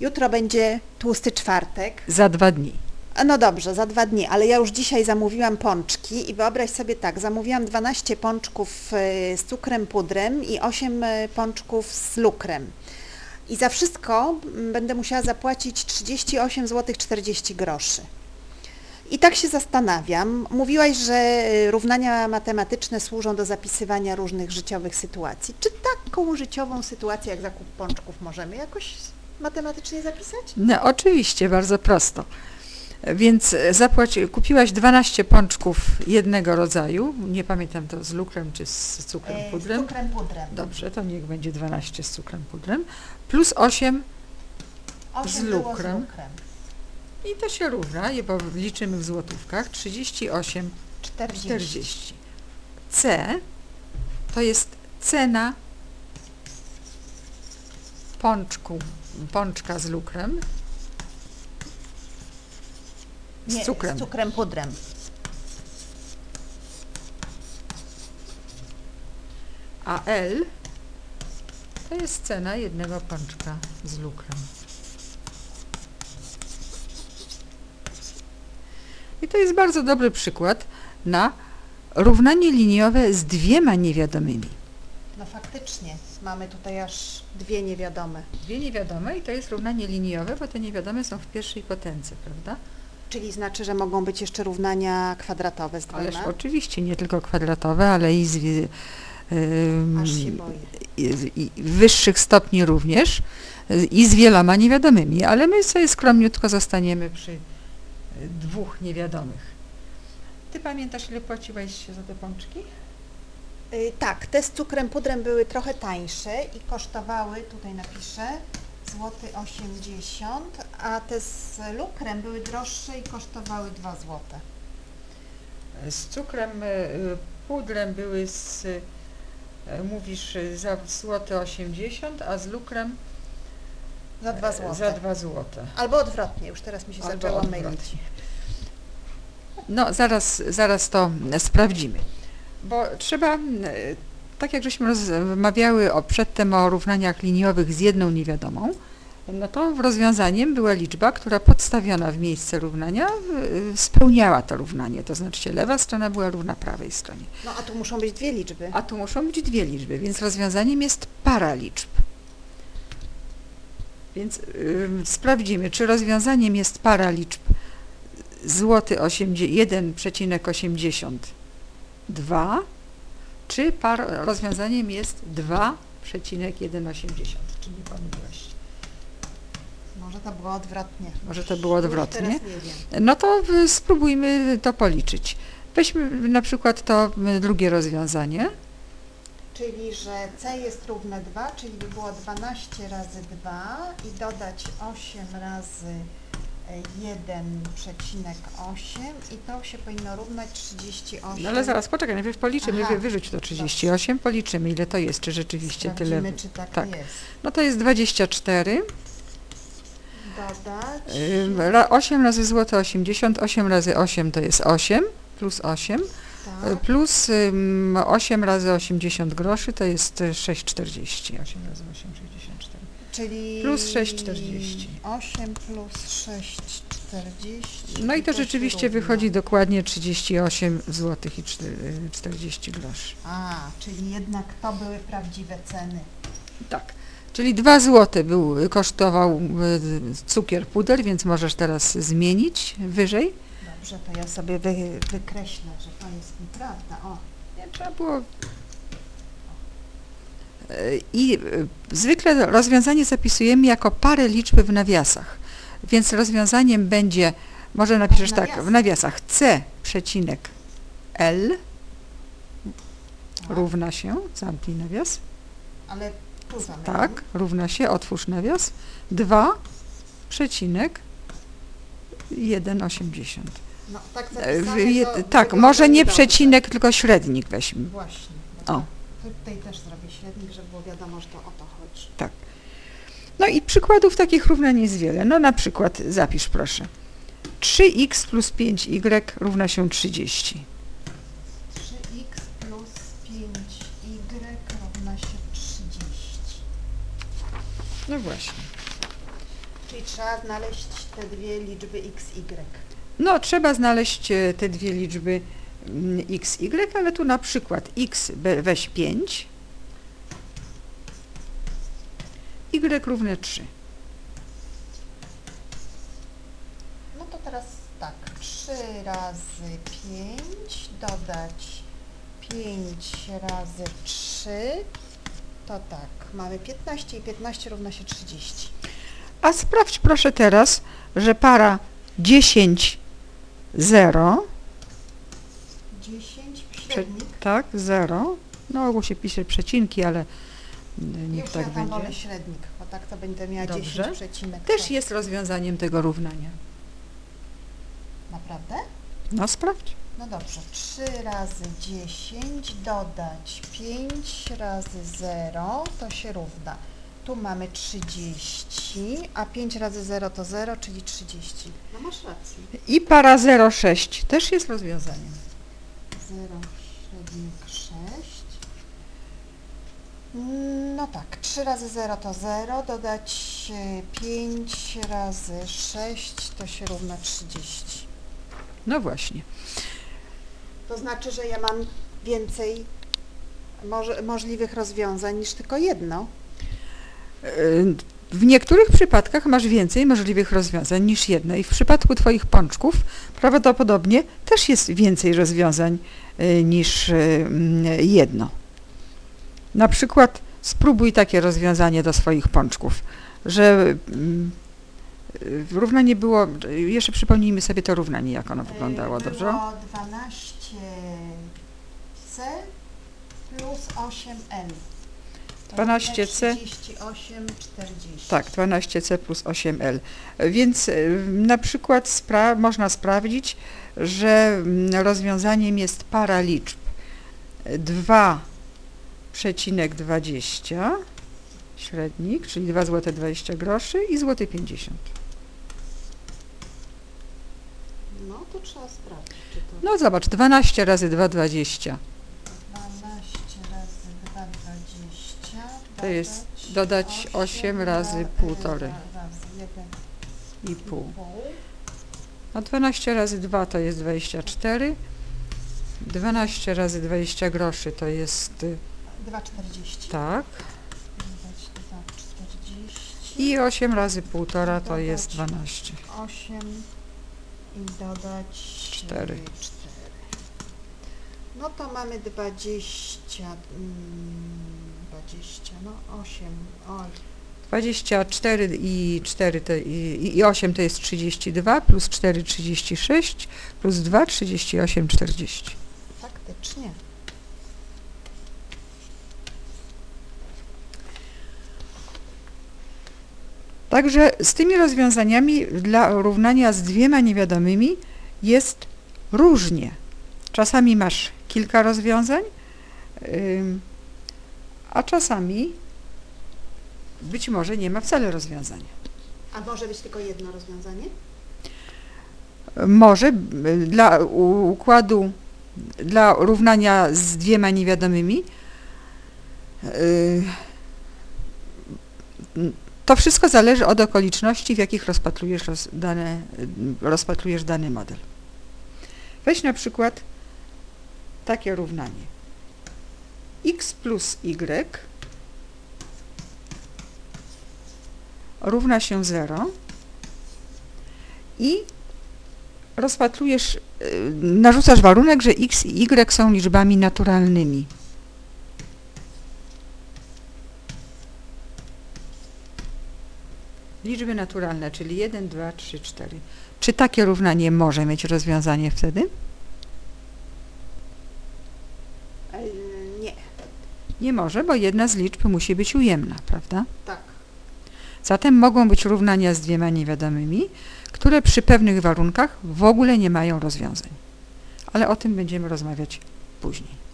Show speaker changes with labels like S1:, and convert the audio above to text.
S1: Jutro będzie tłusty czwartek.
S2: Za dwa dni.
S1: No dobrze, za dwa dni, ale ja już dzisiaj zamówiłam pączki i wyobraź sobie tak, zamówiłam 12 pączków e, z cukrem pudrem i 8 e, pączków z lukrem. I za wszystko mm, będę musiała zapłacić 38 zł 40 groszy. I tak się zastanawiam. Mówiłaś, że e, równania matematyczne służą do zapisywania różnych życiowych sytuacji. Czy taką życiową sytuację jak zakup pączków możemy jakoś matematycznie zapisać?
S2: No oczywiście, bardzo prosto. Więc e, zapłać, kupiłaś 12 pączków jednego rodzaju, nie pamiętam to z lukrem czy z cukrem
S1: E,
S2: pudrem.
S1: Z cukrem pudrem.
S2: Dobrze, to niech będzie 12 z cukrem pudrem, plus 8
S1: Osiem
S2: z
S1: było
S2: lukrem.
S1: Z lukrem.
S2: i to się równa, bo liczymy w złotówkach, 38
S1: 40.
S2: 40. C to jest cena pączku, pączka z lukrem, z
S1: Nie,
S2: cukrem.
S1: Z cukrem pudrem.
S2: A L to jest cena jednego pączka z lukrem. I to jest bardzo dobry przykład na równanie liniowe z dwiema niewiadomymi.
S1: No faktycznie, mamy tutaj aż dwie niewiadome.
S2: Dwie niewiadome i to jest równanie liniowe, bo te niewiadome są w pierwszej potędze, prawda?
S1: Czyli znaczy, że mogą być jeszcze równania kwadratowe z
S2: Ależ
S1: dwoma?
S2: oczywiście nie tylko kwadratowe, ale i z,
S1: boję.
S2: i, wyższych stopni również i z wieloma niewiadomymi, ale my sobie skromniutko zostaniemy przy y, dwóch niewiadomych. Ty pamiętasz, ile płaciłeś za te pączki?
S1: Y, tak, te z cukrem pudrem były trochę tańsze i kosztowały, tutaj napiszę, złoty 80, a te z lukrem były droższe i kosztowały 2 złote.
S2: Z cukrem, y, pudrem były z, y, mówisz, za złote 80, a z lukrem
S1: Za 2
S2: e,
S1: złote.
S2: za 2 złote.
S1: Albo odwrotnie, już teraz mi się
S2: Albo
S1: zaczęło
S2: odwrotnie.
S1: mylić.
S2: No, zaraz, zaraz to sprawdzimy. Bo trzeba, tak jak żeśmy rozmawiały o, przedtem o równaniach liniowych z jedną niewiadomą, no to rozwiązaniem była liczba, która podstawiona w miejsce równania spełniała to równanie, to znaczy lewa strona była równa prawej stronie.
S1: No a tu muszą być dwie liczby.
S2: A tu muszą być dwie liczby, więc rozwiązaniem jest para liczb. Więc ym, sprawdzimy, czy rozwiązaniem jest para liczb złoty 1,82, czy par, rozwiązaniem jest 2,180, czy nie pomyliłaś?
S1: Może to było odwrotnie.
S2: Może to było odwrotnie. No to y, spróbujmy to policzyć. Weźmy na przykład to y, drugie rozwiązanie.
S1: Czyli, że c jest równe 2, czyli by było 12 razy 2 i dodać 8 razy e, 1,8 i to się powinno równać 38.
S2: No ale zaraz, poczekaj, najpierw policzymy,
S1: Aha.
S2: wy, wyrzuć to 38, policzymy ile to jest, czy rzeczywiście tyle.
S1: Sprawdzimy, czy tak,
S2: tak.
S1: jest.
S2: No to jest 24,
S1: Dodać.
S2: ym, ra- 8 razy złote 80, 8 razy 8 to jest 8, plus 8, y,
S1: tak.
S2: plus ym, 8 razy 80 groszy to jest y, 6,40, 8 razy 8, 64.
S1: Czyli
S2: plus 6,40.
S1: 8 plus 6,40.
S2: No i to rzeczywiście
S1: równa.
S2: wychodzi dokładnie 38 zł i czty- y, 40 groszy.
S1: A, czyli jednak to były prawdziwe ceny.
S2: Tak. Czyli 2 zł był, kosztował y, cukier puder, więc możesz teraz zmienić wyżej.
S1: Dobrze, to ja sobie wy, wykreślę, że to jest nieprawda. O,
S2: Nie trzeba było. I y, zwykle rozwiązanie zapisujemy jako parę liczby w nawiasach. Więc rozwiązaniem będzie, może napiszesz tak, w
S1: nawiasach.
S2: C przecinek L
S1: tak.
S2: równa się, zamknij nawias,
S1: Ale tu zamykam.
S2: tak, równa się, otwórz nawias, 2 przecinek 1,80.
S1: No, tak
S2: E,
S1: zapisane to
S2: Tak, może nie
S1: niedobrze.
S2: przecinek, tylko średnik weźmy.
S1: Właśnie.
S2: O.
S1: Tutaj też zrobię średnik, żeby było wiadomo, że to o to chodzi.
S2: No i przykładów takich równań jest wiele. No na przykład zapisz proszę. 3x plus 5y równa się 30.
S1: 3x plus 5y równa się 30.
S2: No właśnie.
S1: Czyli trzeba znaleźć te dwie liczby x, y.
S2: No, trzeba znaleźć e, te dwie liczby mm, x, y, ale tu na przykład x weź 5, y równe 3.
S1: No to teraz tak, 3 razy 5 dodać 5 razy 3 to tak, mamy 15 i 15 równa się 30.
S2: A sprawdź proszę teraz, że para 10, 0,
S1: 10
S2: Prze-
S1: średnik.
S2: tak, 0, no ogół się pisze przecinki, ale mm, niech
S1: Już
S2: tak
S1: ja tam
S2: będzie.
S1: średnik, bo tak to będę miała
S2: Dobrze.
S1: 10 przecinek.
S2: Też
S1: to-
S2: jest rozwiązaniem tego równania.
S1: Naprawdę?
S2: No sprawdź.
S1: No dobrze, 3 razy 10 dodać 5 razy 0 to się równa. Tu mamy 30, a 5 razy 0 to 0, czyli 30. No masz rację.
S2: I para 0,6 też jest rozwiązaniem.
S1: 0, średnik 6. No tak, 3 razy 0 to 0, dodać e, 5 razy 6 to się równa 30.
S2: No właśnie.
S1: To znaczy, że ja mam więcej moż- możliwych rozwiązań niż tylko jedno.
S2: Y, W niektórych przypadkach masz więcej możliwych rozwiązań niż jedno i w przypadku Twoich pączków prawdopodobnie też jest więcej rozwiązań y, niż y, mm, jedno. Na przykład spróbuj takie rozwiązanie do swoich pączków, że mm, równanie było, jeszcze przypomnijmy sobie to równanie, jak ono wyglądało,
S1: E,
S2: dobrze?
S1: Było 12C plus 8N. To
S2: 12C.
S1: równe 38, 40.
S2: Tak, 12C plus 8L. Więc y, na przykład spra- można sprawdzić, że mm, rozwiązaniem jest para liczb 2,20 średnik, czyli 2 zł 20 groszy i złoty 50.
S1: No to trzeba sprawdzić, czy to
S2: No zobacz, 12 razy 2,20
S1: 12 razy 2,20
S2: To jest dodać osiem razy
S1: ra-
S2: półtorej.
S1: razy
S2: i pół.
S1: 1,5.
S2: A 12 razy 2 to jest 24. 12 razy 20 groszy to jest y,
S1: 2,40.
S2: tak.
S1: Dodać 2,40.
S2: I 8 razy 1,5 to jest 12.
S1: 8 i dodać
S2: Cztery.
S1: 4. No to mamy 20, mm, 20, no 8, oj,
S2: 24 i 4 to, i, i 8 to jest 32, plus 4 36, plus 2 38, 40.
S1: faktycznie.
S2: Także z tymi rozwiązaniami dla równania z dwiema niewiadomymi jest różnie. Czasami masz kilka rozwiązań, a czasami być może nie ma wcale rozwiązania.
S1: A może być tylko jedno rozwiązanie?
S2: Może y, dla układu, dla równania z dwiema niewiadomymi y, to wszystko zależy od okoliczności, w jakich rozpatrujesz, roz, dane, y, rozpatrujesz dany model. Weź na przykład takie równanie. x plus y równa się 0 i rozpatrujesz, y, narzucasz warunek, że x i y są liczbami naturalnymi. Liczby naturalne, czyli 1, 2, 3, 4. Czy takie równanie może mieć rozwiązanie wtedy?
S1: E, nie,
S2: Nie może, bo jedna z liczb musi być ujemna, prawda?
S1: tak.
S2: Zatem mogą być równania z dwiema niewiadomymi, które przy pewnych warunkach w ogóle nie mają rozwiązań. Ale o tym będziemy rozmawiać później.